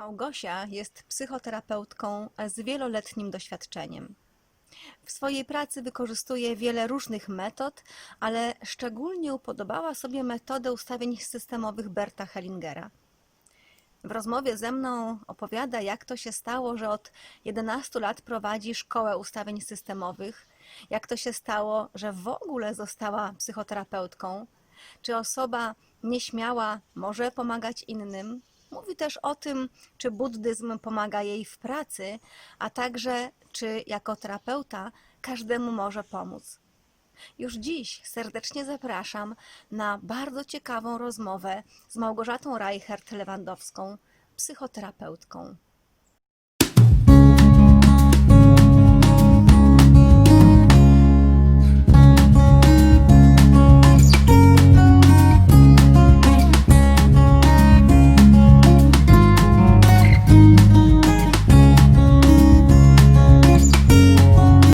Małgosia jest psychoterapeutką z wieloletnim doświadczeniem. W swojej pracy wykorzystuje wiele różnych metod, ale szczególnie upodobała sobie metodę ustawień systemowych Berta Hellingera. W rozmowie ze mną opowiada, jak to się stało, że od 11 lat prowadzi szkołę ustawień systemowych, jak to się stało, że w ogóle została psychoterapeutką, czy osoba nieśmiała może pomagać innym. Mówi też o tym, czy buddyzm pomaga jej w pracy, a także czy jako terapeuta każdemu może pomóc. Już dziś serdecznie zapraszam na bardzo ciekawą rozmowę z Małgorzatą Reichert-Lewandowską, psychoterapeutką.